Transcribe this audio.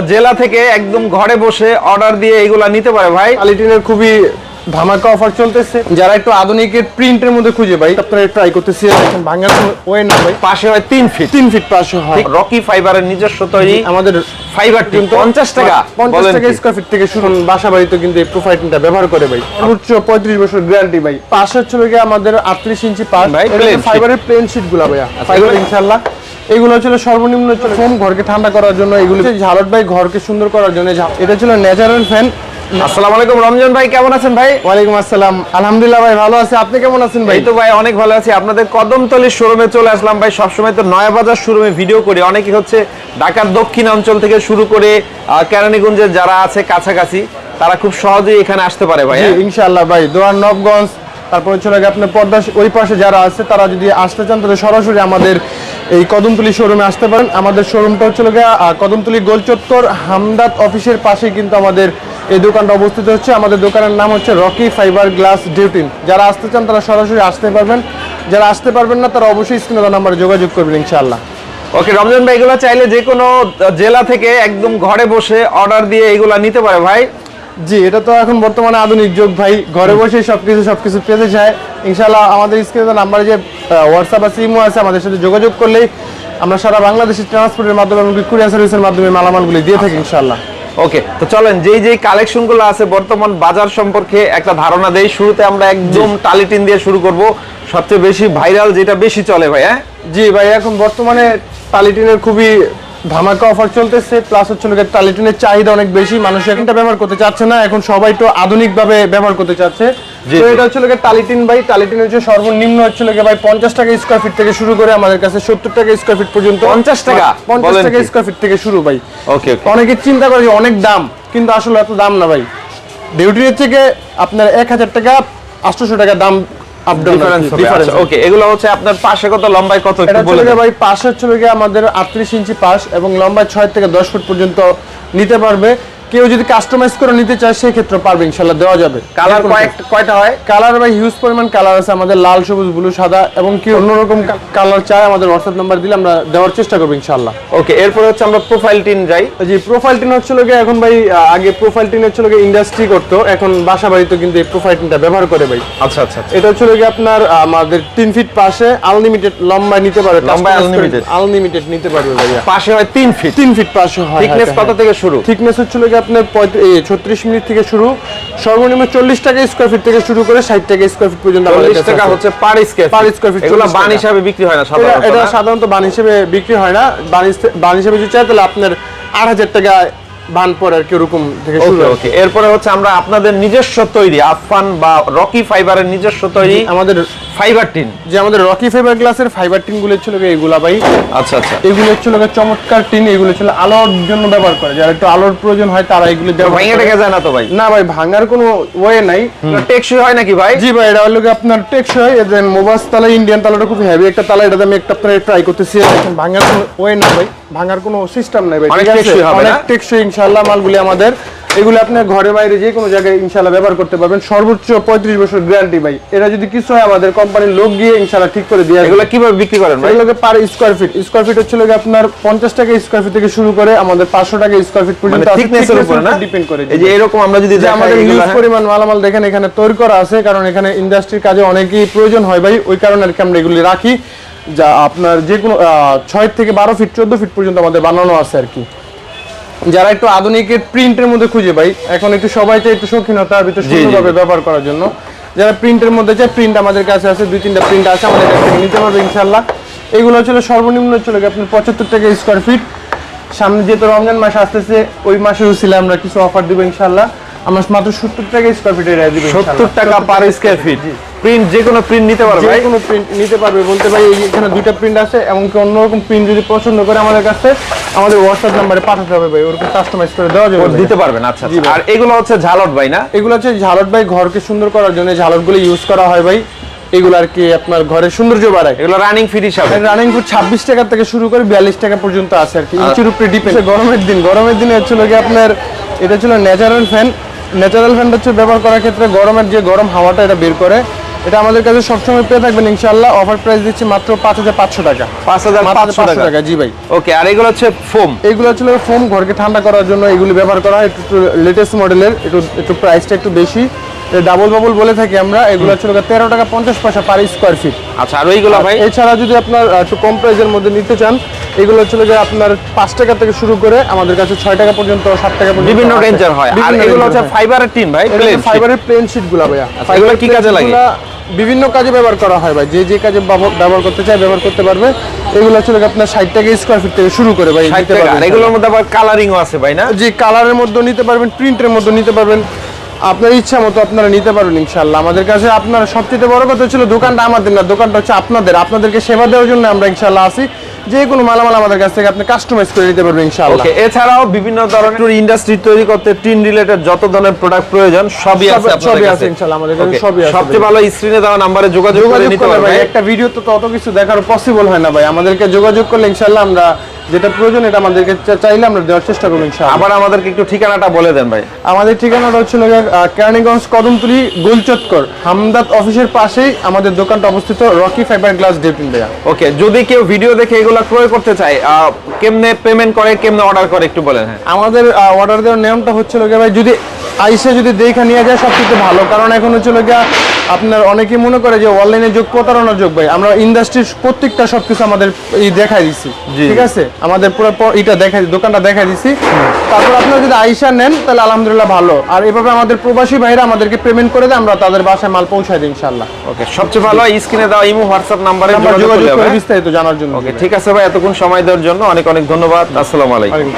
জেলা থেকে একদম ঘরে বসে অর্ডার দিয়ে এগুলা নিতে পারে ভাই। কোয়ালিটির খুবই ধামাকা অফার চলতেছে। যারা একটু আধুনিকের প্রিন্টের মধ্যে খুঁজে ভাই। আপনারা ট্রাই করতেছি দেখেন ভাঙার ওয়ে না ভাই। পাশে হয় তিন ফিট তিন ফিট পাশে হয়। রকি ফাইবারের নিজস্ব তৈরি আমাদের ফাইবার টিন পঞ্চাশ টাকা। পঞ্চাশ টাকা? স্কোয়ার ফিট থেকে শুনুন বাসা বাড়িতে কিন্তু এই প্রোফাইলটা ব্যবহার করে ভাই। সর্বোচ্চ পঁয়ত্রিশ বছর গ্যারান্টি ভাই। পাশে হচ্ছে গিয়ে আমাদের আটত্রিশ ইঞ্চি পাশ। ভাই, ফাইবারের প্লেন শিটগুলা ভাইয়া। ফাইবার এগুলো- ইনশাল্লাহ এগুলো ছিল সর্বনিম্ন ছিল ফোম ঘরকে ঠান্ডা করার জন্য এগুলো। ঝালট ভাই ঘরকে সুন্দর করার জন্য এটা ছিল ন্যাচারাল ফ্যান। আসসালামু আলাইকুম রমজান ভাই কেমন আছেন ভাই? ওয়ালাইকুম আসসালাম। আলহামদুলিল্লাহ ভাই ভালো আছে। আপনি কেমন আছেন ভাই? তো ভাই অনেক ভালো আছি। আপনাদের কদমতলির শোরুমে চলে আসলাম ভাই। সবসময় তো নয়াবাজার শোরুমে ভিডিও করি। অনেকে হচ্ছে ঢাকার দক্ষিণ অঞ্চল থেকে শুরু করে কেরানীগঞ্জের যারা আছে কাছাকাছি তারা খুব সহজেই এখানে আসতে পারে ভাই হ্যাঁ? ইনশাআল্লাহ ভাই। দোয়ার নবগঞ্জ তারপরে চলে গিয়ে আপনার পর্দা ওই পাশে যারা আছে তারা যদি আসতে চান তাহলে সরাসরি আমাদের এই কদমতলি শোরুমে আসতে পারেন। আমাদের শোরুমটা হচ্ছে কদমতলি গোল চত্বর হামদাত অফিসের পাশেই কিন্তু আমাদের এই দোকানটা অবস্থিত হচ্ছে। আমাদের দোকানের নাম হচ্ছে রকি ফাইবার গ্লাস ডিউটিন। যারা আসতে চান তারা সরাসরি আসতে পারবেন। যারা আসতে পারবেন না, তারা অবশ্যই স্ক্রিনে নাম্বারে যোগাযোগ করবেন ইনশাআল্লাহ। ওকে, রমজান ভাই, এগুলো চাইলে যে কোনো জেলা থেকে একদম ঘরে বসে অর্ডার দিয়ে এগুলা নিতে পারে ভাই। জি এটা তো এখন বর্তমানে আধুনিক যুগ ভাই। ঘরে বসে সবকিছু সবকিছু পেতে চায়। ইনশাআল্লাহ আমাদের স্ক্রিনে নাম্বারে যে হোয়াটসঅ্যাপ আছে সিমও আছে আমাদের সাথে যোগাযোগ করলেই আমরা সারা বাংলাদেশের ট্রান্সপোর্টের মাধ্যমে এমনকি কুরিয়ার সার্ভিসের মাধ্যমে মালামালগুলি দিয়ে থাকি ইনশাআল্লাহ। ওকে তো চলেন যেই যেই কালেকশনগুলো আছে বর্তমান বাজার সম্পর্কে একটা ধারণা দেই। শুরুতে আমরা একদম টালিটিন দিয়ে শুরু করব। সবচেয়ে বেশি ভাইরাল যেটা বেশি চলে ভাই হ্যাঁ? জি ভাই এখন বর্তমানে টালিটিনের খুবই ধামাকা অফার চলতেছে প্লাস হচ্ছে লোকের টালিটিনের চাহিদা অনেক বেশি মানুষ এখনটা ব্যবহার করতে চাচ্ছে না এখন সবাই তো আধুনিকভাবে ব্যবহার করতে চাচ্ছে। তো এটা হচ্ছে লোকের টালিটিন ভাই টালিটিন হচ্ছে সর্বনিম্ন হচ্ছে লোকে ভাই পঞ্চাশ টাকা স্কোয়ার ফিট থেকে শুরু করে আমাদের কাছে সত্তর টাকা স্কোয়ার ফিট পর্যন্ত। 50 টাকা? পঞ্চাশ টাকা স্কোয়ার ফিট থেকে শুরু ভাই। ওকে অনেকে চিন্তা করে যে অনেক দাম কিন্তু আসলে এত দাম না ভাই। ডিউটির থেকে আপনার এক হাজার টাকা আটশোশো টাকা দাম হবে আচ্ছা ওকে এগুলো হচ্ছে আপনার পাশে কত লম্বায় কত একটু বলে চলে দেন। ভাই পাশ হচ্ছে গিয়ে আমাদের আটত্রিশ ইঞ্চি পাশ এবং লম্বায় ছয় থেকে দশ ফুট পর্যন্ত নিতে পারবে কেউ যদি কাস্টমাইজ করে নিতে চায় সেই ক্ষেত্রে পারবে ইনশাল্লাহ দেওয়া যাবে। কালার কয়টা হয়? কালার ভাই হিউজ পরিমাণ কালার আছে আমাদের লাল সবুজ ব্লু সাদা এবং কি অন্যরকম কালার চায় আমাদের হোয়াটসঅ্যাপ নাম্বার দিলে আমরা দেওয়ার চেষ্টা করব ইনশাল্লাহ। ওকে এরপর হচ্ছে আমরা প্রোফাইল টিন যাই। জি প্রোফাইল টিন হচ্ছিল গিয়ে এখন ভাই আগে প্রোফাইল টিন হচ্ছিল গিয়ে ইন্ডাস্ট্রি করতো এখন বাসা বাড়িতে কিন্তু এই প্রোফাইল টিনটা ব্যবহার করে ভাই। আচ্ছা আচ্ছা আচ্ছা। এটা হচ্ছিল গিয়ে আপনার আমাদের তিন ফিট পাশে আনলিমিটেড লম্বা নিতে পারবে লম্বায় unlimited? আনলিমিটেড নিতে পারবে ভাইয়া। পাশে হয় তিন ফিট তিন ফিট পাশে হয় থিকনেস কত থেকে শুরু? থিকনেস হচ্ছিল কি আপনার ছত্রিশ মিনিট থেকে শুরু সর্বনিম্ন চল্লিশ টাকা স্কোয়ার ফিট থেকে শুরু করে ষাট টাকা স্কোয়ার ফিট পর্যন্ত চল্লিশ টাকা হচ্ছে পার স্কোয়ার এগুলো বান। হিসাবে বিক্রি হয় না এটা সাধারণত এটা সাধারণত বান হিসেবে বিক্রি হয় না। বান হিসেবে যদি চাই তাহলে আপনার আট হাজার টাকা বান থেকে শুরু ওকে এরপরে হচ্ছে আমরা আপনাদের নিজস্ব তৈরি আফান বা রকি ফাইবারের নিজস্ব তৈরি আমাদের ফাইবার টিন যে আমাদের রকি ফাইবার গ্লাসের ফাইবার টিনগুলো ছিল এগুলা ভাই? আচ্ছা আচ্ছা। এগুলো ছিল চমৎকার টিন এগুলো ছিল আলোর জন্য ব্যবহার করে। যারা একটু আলোর প্রয়োজন হয় তারা এগুলো ভেঙে করে। যায় না তো ভাই? না ভাই ভাঙার কোনো ওয়ে নাই। টেকসই হয় নাকি ভাই? জি ভাই এটা হলো আপনার টেকসই এদের মোবাস তালা ইন্ডিয়ান তালাটা খুব হেভি একটা তালা এটাতে আমি একটা আপনার ট্রাই করতেছি। ভাঙার কোনো ওয়ে না ভাই। ভাঙার কোনো সিস্টেম নাই ভাই অনেক? টেকসই হবে অনেক টেকসই ইনশাআল্লাহ মালগুলি আমাদের। এগুলো আপনি ঘরে বাইরে যে কোনো জায়গায় ইনশাআল্লাহ ব্যবহার করতে পারবেন। সর্বোচ্চ পঁয়ত্রিশ বছর গ্যারান্টি ভাই। এটা যদি কিছু হয় আমাদের কোম্পানির লোক গিয়ে ইনশাআল্লাহ ঠিক করে দিয়ে এগুলো কীভাবে বিক্রি করেন এগুলোকে per square feet square feet হচ্ছিল গিয়ে আপনার পঞ্চাশ টাকা স্কোয়ার ফিট থেকে শুরু করে আমাদের পাঁচশো টাকা স্কোয়ার ফিট মানে পর্যন্ত thickness এর উপরে না? ডিপেন্ড করে এই যে এরকম আমরা যদি আমাদের হিউজ হ্যাঁ? পরিমাণ মালামাল দেখেন এখানে তৈরি করা আছে কারণ এখানে ইন্ডাস্ট্রির কাজে অনেকই প্রয়োজন হয় ভাই। ওই কারণে আর কি আমরা এগুলি রাখি। যা আপনার যে কোনো ছয় থেকে বারো ফিট চোদ্দ ফিট পর্যন্ত আমাদের বানানো আছে আর কি। যারা একটু আধুনিকের প্রিন্টের মধ্যে খুঁজে ভাই এখন একটু সবাই চাই একটু শৌখিনতার ভিতরে। সুন্দরভাবে ব্যবহার করার জন্য। যারা প্রিন্টের মধ্যে চায় প্রিন্ট আমাদের কাছে আছে দুই তিনটা প্রিন্ট আছে আমাদের কাছ থেকে নিতে পারবে ইনশাল্লাহ এগুলো ছিল সর্বনিম্ন ছিল আপনার পঁচাত্তর টাকা স্কোয়ার ফিট সামনে যেহেতু রমজান মাস আসতেছে ওই মাসে ছিল আমরা কিছু অফার দিব ইনশাল্লাহ আমরা মাত্র সত্তর টাকা স্কোয়ার ফিটে দিব সত্তর টাকা পার স্কোয়ার ফিট প্রিন্ট যে কোনো প্রিন্ট নিতে পারবে যে ভাই কোনো প্রিন্ট নিতে পারবে। বলতে ভাই এখানে দুইটা প্রিন্ট আছে এমনকি অন্যরকম প্রিন্ট যদি পছন্দ করে আমাদের কাছে আমাদের হোয়াটসঅ্যাপ নাম্বারে পাঠাতে হবে ভাই ওরকম কাস্টমাইজ করে দেওয়া যাবে। দিতে পারবেন আচ্ছা আচ্ছা। আর এগুলো হচ্ছে ঝালট ভাই না? এগুলো হচ্ছে ঝালট ভাই ঘরকে সুন্দর করার জন্য ঝালটগুলো ইউজ করা হয় ভাই। এগুলো আর কি আপনার ঘরের সৌন্দর্য বাড়ায়। এগুলো রানিং ফিট হিসাবে। রানিং ফুড ছাব্বিশ টাকা থেকে শুরু করে বিয়াল্লিশ টাকা পর্যন্ত আছে আর কি। ইঞ্চির উপরে ডিপেন্ড গরমের দিন। গরমের দিনে হচ্ছিল কি আপনার এটা ছিল ন্যাচারাল ফ্যান ন্যাচারাল ফ্যানটা হচ্ছে ব্যবহার করার ক্ষেত্রে গরমের যে গরম হাওয়াটা এটা বের করে এটা আমাদের কাছে সবসময় পেয়ে থাকবেন ইনশাআল্লাহ। অফার প্রাইস দিচ্ছি মাত্র পাঁচ হাজার পাঁচশো টাকা। পাঁচ হাজার পাঁচশো টাকা। জি ভাই। ওকে আর এগুলো হচ্ছে ফোম? এগুলো ছিল ফোম ঘরকে ঠান্ডা করার জন্য এগুলি ব্যবহার করা হয়। একটু লেটেস্ট মডেলের একটু একটু প্রাইসটা একটু বেশি। ডাবল বাবল বলে থাকি আমরা এগুলো ছিল তেরো টাকা পঞ্চাশ পয়সা পার স্কোয়ার ফিট আচ্ছা আর ওইগুলো ভাই? এছাড়া যদি আপনার একটু কম প্রাইসের মধ্যে নিতে চান এগুলো ছিল যে আপনার পাঁচ টাকা থেকে শুরু করে আমাদের কাছে ছয় টাকা পর্যন্ত সাত টাকা পর্যন্ত বিভিন্ন। রেঞ্জের হয়। আর এগুলো হচ্ছে। ফাইবারের টিন ভাই ফাইবারের প্লেন শীটগুলা ভাইয়া। আচ্ছা, এগুলো কি কাজে লাগে? বিভিন্ন কাজে ব্যবহার করা হয় ভাই। যে যে কাজে ব্যবহার করতে চায় ব্যবহার করতে পারবে। এগুলো আসলে আপনার ষাট টাকা স্কোয়ার ফিট থেকে শুরু করে ভাই ষাট নিতে পারবেন। এগুলোর মধ্যে আবার কালারিংও আছে ভাই না? যে কালারের মধ্যে নিতে পারবেন প্রিন্টের মধ্যে নিতে পারবেন। আপনার ইচ্ছা মতো আপনারা নিতে পারবেন ইনশাল্লাহ আমাদের কাছে আপনার সবচেয়ে বড় কথা ছিল দোকানটা আমাদের না দোকানটা হচ্ছে আপনাদের। আপনাদেরকে সেবা দেওয়ার জন্য আমরা ইনশাল্লাহ আসি। যে কোনো মালামাল আমাদের কাছ থেকে আপনি কাস্টমাইজ করে নিতে পারবেন ইনশাআল্লাহ। ওকে এছাড়াও বিভিন্ন ধরনের ইন্ডাস্ট্রি তৈরি করতে টিন রিলেটেড যত ধরনের প্রোডাক্ট প্রয়োজন সবই আছে সবই আছে ইনশাআল্লাহ, আমাদের কাছে সবই আছে সবচেয়ে ভালো স্ক্রিনে দেওয়া নাম্বারে যোগাযোগ করে নিতে পারবেন। একটা ভিডিও তো তত কিছু দেখার পসিবল হয় না ভাই। আমাদেরকে যোগাযোগ করলে ইনশাল্লাহ আমরা যেটা প্রয়োজন এটা আমাদেরকে চাইলে আমরা দেওয়ার চেষ্টা করব ইনশাআল্লাহ। আবার আমাদেরকে একটু ঠিকানাটা বলে দেন ভাই। আমাদের ঠিকানাটা হচ্ছে কেরানীগঞ্জ কদমতলি গোলচত্কর হামদাত অফিসের পাশেই আমাদের দোকানটা অবস্থিত রকি ফাইবার গ্লাস ডেপিন দেয়া ওকে যদি কেউ ভিডিও দেখে এগুলো ক্রয় করতে চায় কেমনে পেমেন্ট করে কেমনে অর্ডার করে একটু বলেন হ্যাঁ। আমাদের অর্ডার দেওয়ার নিয়মটা হচ্ছে হলো ভাই যদি আইসে যদি দেখে নিয়ে যায় সব কিছু ভালো। কারণ এখন হচ্ছে গিয়ে আপনার অনেকেই মনে করে যে অনলাইনে যোগ প্রতারণার যোগ ভাই। আমরা ইন্ডাস্ট্রির প্রত্যেকটা সবকিছু আমাদের এই দেখাই দিছি। ঠিক আছে? আমাদের পুরো এটা দেখাই দোকানটা দেখাই দিছি। তারপর আপনারা যদি আইসা নেন তাহলে আলহামদুলিল্লাহ ভালো। আর এভাবে আমাদের প্রবাসী ভাইরা আমাদেরকে পেমেন্ট করে দেয় আমরা তাদের বাসায় মাল পৌঁছাই দিই ইনশাল্লাহ ওকে সবচেয়ে ভালো স্ক্রিনে দেওয়া ইমো হোয়াটসঅ্যাপ নাম্বারে যোগাযোগ করে বিস্তারিত জানার জন্য ওকে ঠিক আছে ভাই এতক্ষণ সময় দেওয়ার জন্য অনেক অনেক ধন্যবাদ। আসসালামু আলাইকুম।